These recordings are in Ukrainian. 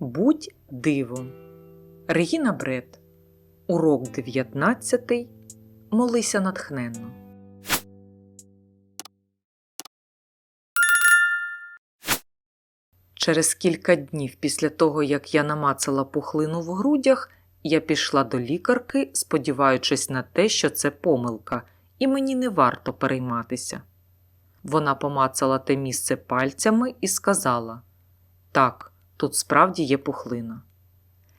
Будь дивом. Регіна Бред. Урок 19. Молися натхненно. Через кілька днів після того, як я намацала пухлину в грудях, я пішла до лікарки, сподіваючись на те, що це помилка, і мені не варто перейматися. Вона помацала те місце пальцями і сказала: Так, тут справді є пухлина.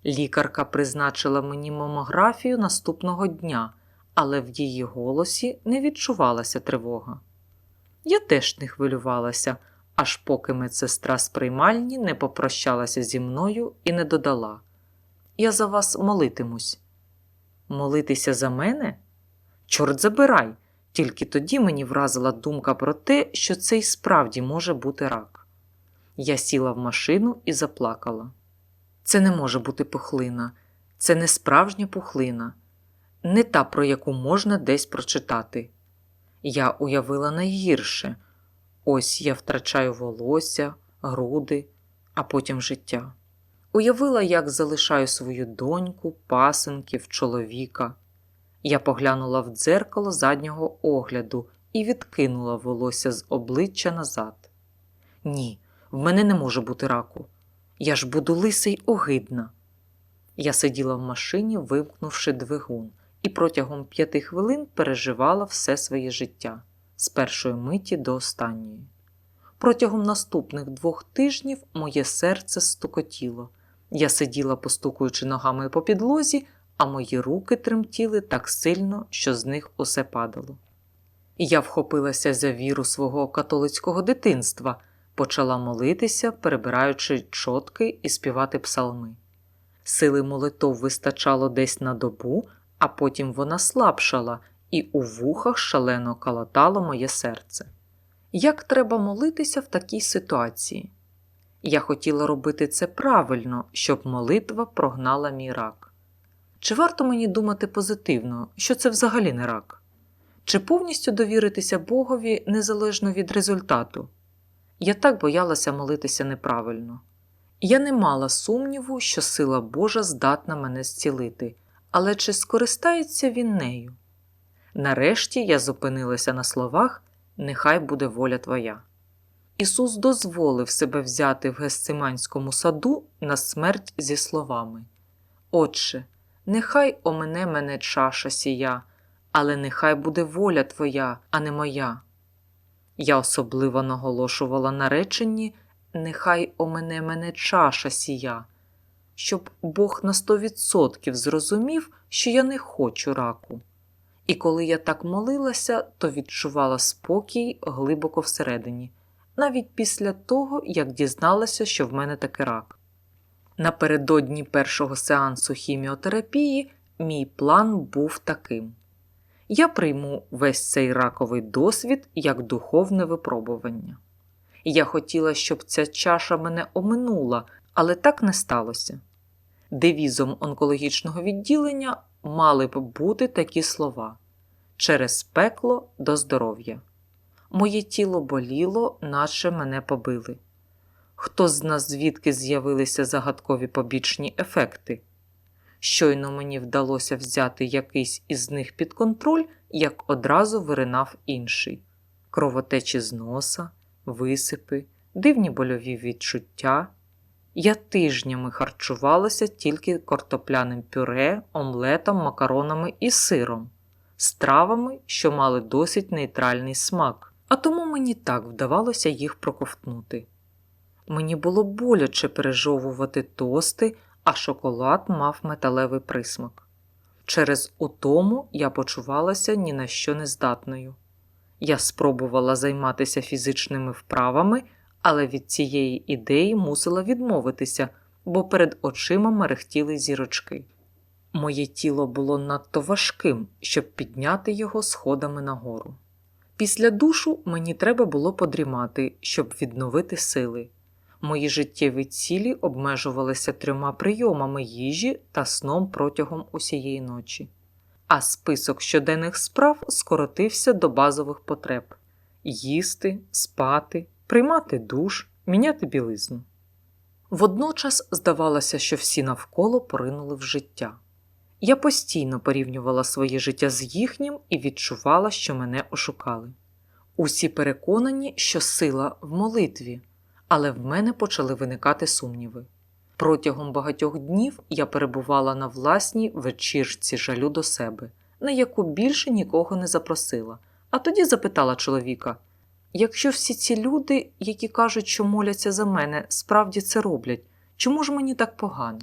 Лікарка призначила мені мамографію наступного дня, але в її голосі не відчувалася тривога. Я теж не хвилювалася, аж поки медсестра з приймальні не попрощалася зі мною і не додала: Я за вас молитимусь. Молитися за мене? Чорт забирай! Тільки тоді мені вразила думка про те, що це й справді може бути рак. Я сіла в машину і заплакала. Це не може бути пухлина, це не справжня пухлина, не та, про яку можна десь прочитати. Я уявила найгірше ось я втрачаю волосся, груди, а потім життя. Уявила, як залишаю свою доньку, пасенків, чоловіка. Я поглянула в дзеркало заднього огляду і відкинула волосся з обличчя назад. Ні, в мене не може бути раку. Я ж буду лиса й огидна. Я сиділа в машині, вимкнувши двигун, і протягом п'яти хвилин переживала все своє життя з першої миті до останньої. Протягом наступних двох тижнів моє серце стукотіло. Я сиділа, постукуючи ногами по підлозі, а мої руки тремтіли так сильно, що з них усе падало. Я вхопилася за віру свого католицького дитинства, почала молитися, перебираючи чотки і співати псалми. Сили молитов вистачало десь на добу, а потім вона слабшала, і у вухах шалено калатало моє серце. Як треба молитися в такій ситуації? Я хотіла робити це правильно, щоб молитва прогнала мій рак. Чи варто мені думати позитивно, що це взагалі не рак? Чи повністю довіритися Богові незалежно від результату? Я так боялася молитися неправильно. Я не мала сумніву, що сила Божа здатна мене зцілити, але чи скористається він нею? Нарешті я зупинилася на словах Нехай буде воля Твоя. Ісус дозволив себе взяти в Гесциманському саду на смерть зі словами Отче, нехай омене мене чаша сія, але нехай буде воля Твоя, а не моя. Я особливо наголошувала на реченні Нехай омене мене чаша сія, щоб Бог на сто відсотків зрозумів, що я не хочу раку. І коли я так молилася, то відчувала спокій глибоко всередині, навіть після того, як дізналася, що в мене таки рак. Напередодні першого сеансу хіміотерапії мій план був таким: я прийму весь цей раковий досвід як духовне випробування. Я хотіла, щоб ця чаша мене оминула, але так не сталося. Девізом онкологічного відділення мали б бути такі слова через пекло до здоров'я. Моє тіло боліло, наче мене побили. Хто з нас звідки з'явилися загадкові побічні ефекти? Щойно мені вдалося взяти якийсь із них під контроль, як одразу виринав інший: кровотечі з носа, висипи, дивні больові відчуття. Я тижнями харчувалася тільки картопляним пюре, омлетом, макаронами і сиром, стравами, що мали досить нейтральний смак, а тому мені так вдавалося їх проковтнути. Мені було боляче пережовувати тости, а шоколад мав металевий присмак. Через утому я почувалася ні на що не здатною. Я спробувала займатися фізичними вправами, але від цієї ідеї мусила відмовитися, бо перед очима мерехтіли зірочки. Моє тіло було надто важким, щоб підняти його сходами нагору. Після душу мені треба було подрімати, щоб відновити сили. Мої життєві цілі обмежувалися трьома прийомами їжі та сном протягом усієї ночі, а список щоденних справ скоротився до базових потреб їсти, спати, приймати душ, міняти білизну. Водночас здавалося, що всі навколо поринули в життя. Я постійно порівнювала своє життя з їхнім і відчувала, що мене ошукали. Усі переконані, що сила в молитві, але в мене почали виникати сумніви. Протягом багатьох днів я перебувала на власній вечірці жалю до себе, на яку більше нікого не запросила, а тоді запитала чоловіка: якщо всі ці люди, які кажуть, що моляться за мене, справді це роблять, чому ж мені так погано?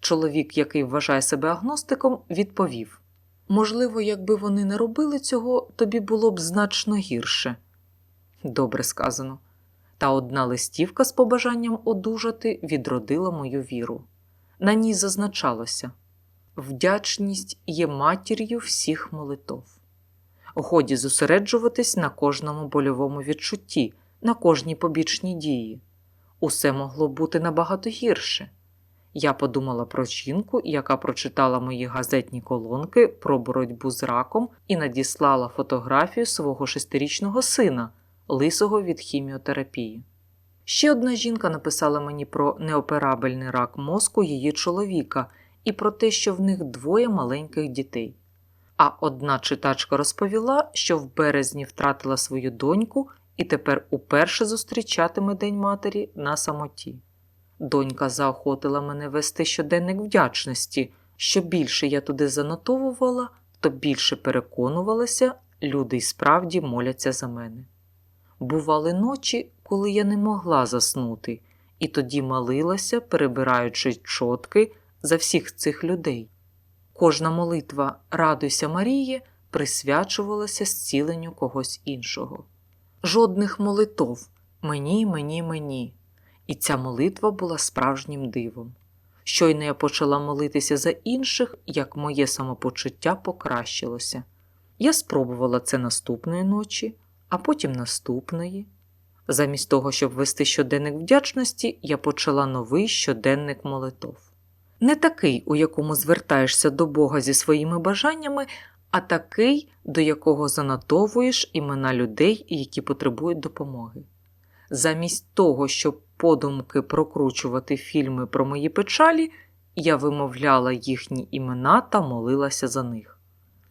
Чоловік, який вважає себе агностиком, відповів: Можливо, якби вони не робили цього, тобі було б значно гірше. Добре сказано. Та одна листівка з побажанням одужати відродила мою віру. На ній зазначалося вдячність є матір'ю всіх молитов. Годі зосереджуватись на кожному больовому відчутті, на кожній побічній дії. Усе могло бути набагато гірше. Я подумала про жінку, яка прочитала мої газетні колонки про боротьбу з раком і надіслала фотографію свого шестирічного сина, лисого від хіміотерапії. Ще одна жінка написала мені про неоперабельний рак мозку її чоловіка і про те, що в них двоє маленьких дітей. А одна читачка розповіла, що в березні втратила свою доньку і тепер уперше зустрічатиме День матері на самоті. Донька заохотила мене вести щоденник вдячності. Що більше я туди занотовувала, то більше переконувалася, люди й справді моляться за мене. Бували ночі, коли я не могла заснути, і тоді молилася, перебираючи чотки за всіх цих людей. Кожна молитва Радуйся Марії присвячувалася зціленню когось іншого. Жодних молитов мені, мені, мені. І ця молитва була справжнім дивом. Щойно я почала молитися за інших, як моє самопочуття покращилося. Я спробувала це наступної ночі, а потім наступної. Замість того, щоб вести щоденник вдячності, я почала новий щоденник молитов. Не такий, у якому звертаєшся до Бога зі своїми бажаннями, а такий, до якого занотовуєш імена людей, які потребують допомоги. Замість того, щоб подумки прокручувати фільми про мої печалі, я вимовляла їхні імена та молилася за них.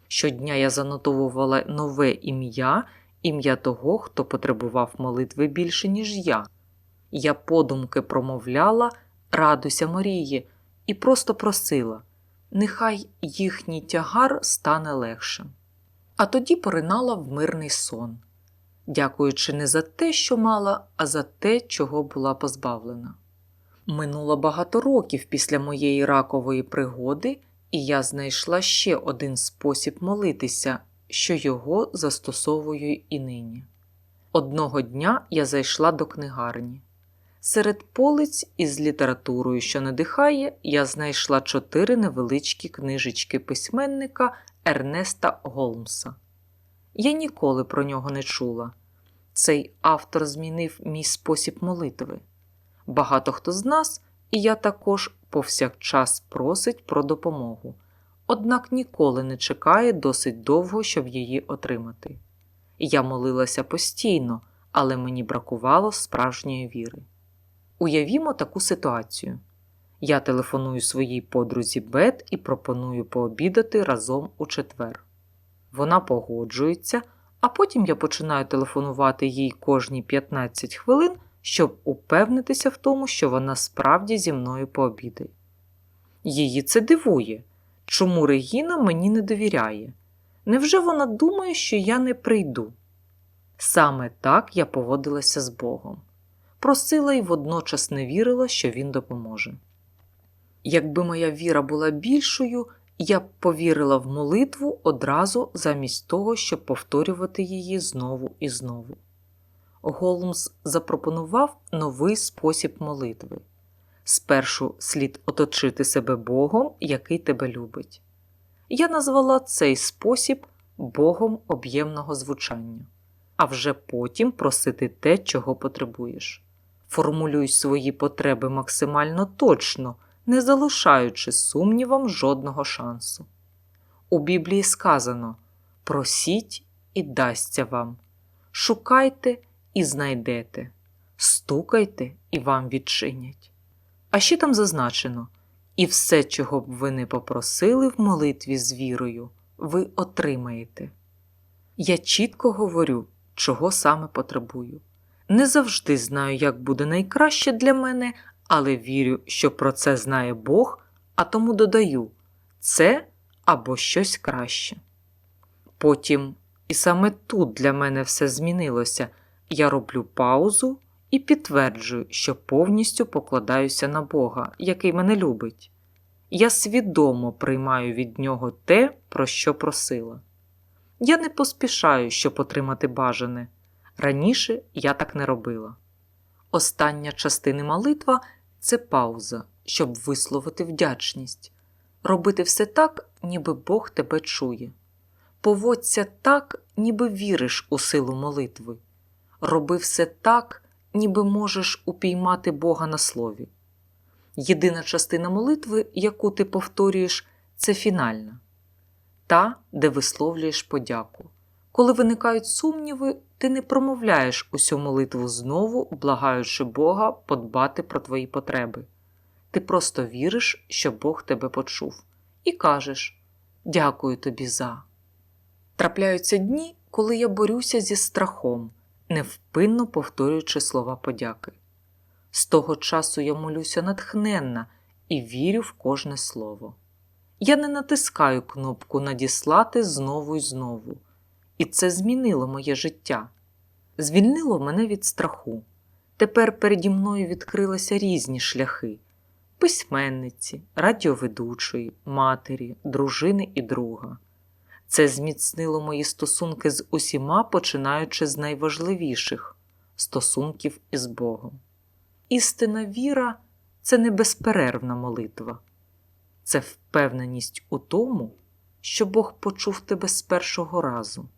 Щодня я занотовувала нове ім'я, ім'я того, хто потребував молитви більше, ніж я. Я подумки промовляла Радуйся Марії і просто просила, нехай їхній тягар стане легшим. А тоді поринала в мирний сон дякуючи не за те, що мала, а за те, чого була позбавлена. Минуло багато років після моєї ракової пригоди, і я знайшла ще один спосіб молитися, що його застосовую і нині. Одного дня я зайшла до книгарні. Серед полиць із літературою, що надихає, я знайшла чотири невеличкі книжечки письменника Ернеста Голмса. Я ніколи про нього не чула. Цей автор змінив мій спосіб молитви. Багато хто з нас, і я також повсякчас просить про допомогу, однак ніколи не чекає досить довго, щоб її отримати. Я молилася постійно, але мені бракувало справжньої віри. Уявімо таку ситуацію. Я телефоную своїй подрузі Бет і пропоную пообідати разом у четвер. Вона погоджується, а потім я починаю телефонувати їй кожні 15 хвилин, щоб упевнитися в тому, що вона справді зі мною пообідає. Її це дивує, чому Регіна мені не довіряє. Невже вона думає, що я не прийду? Саме так я поводилася з Богом, просила і водночас не вірила, що він допоможе. Якби моя віра була більшою, я б повірила в молитву одразу замість того, щоб повторювати її знову і знову. Голмс запропонував новий спосіб молитви. Спершу слід оточити себе Богом, який тебе любить. Я назвала цей спосіб Богом об'ємного звучання, а вже потім просити те, чого потребуєш. Формулюй свої потреби максимально точно, не залишаючи сумнівам жодного шансу. У Біблії сказано просіть і дасться вам, шукайте і знайдете, стукайте і вам відчинять. А ще там зазначено: і все, чого б ви не попросили в молитві з вірою, ви отримаєте. Я чітко говорю, чого саме потребую. Не завжди знаю, як буде найкраще для мене, але вірю, що про це знає Бог, а тому додаю це або щось краще. Потім, і саме тут для мене все змінилося, я роблю паузу і підтверджую, що повністю покладаюся на Бога, який мене любить. Я свідомо приймаю від нього те, про що просила. Я не поспішаю, щоб отримати бажане. Раніше я так не робила. Остання частина молитва це пауза, щоб висловити вдячність, робити все так, ніби Бог тебе чує. Поводься так, ніби віриш у силу молитви. Роби все так, ніби можеш упіймати Бога на слові. Єдина частина молитви, яку ти повторюєш, це фінальна та, де висловлюєш подяку. Коли виникають сумніви, ти не промовляєш усю молитву знову, благаючи Бога подбати про твої потреби. Ти просто віриш, що Бог тебе почув, і кажеш Дякую тобі за. Трапляються дні, коли я борюся зі страхом, невпинно повторюючи слова подяки. З того часу я молюся натхненна і вірю в кожне слово. Я не натискаю кнопку Надіслати знову й знову, і це змінило моє життя, звільнило мене від страху. Тепер переді мною відкрилися різні шляхи письменниці, радіоведучої, матері, дружини і друга. Це зміцнило мої стосунки з усіма, починаючи з найважливіших стосунків із Богом. Істина віра це не безперервна молитва, це впевненість у тому, що Бог почув тебе з першого разу.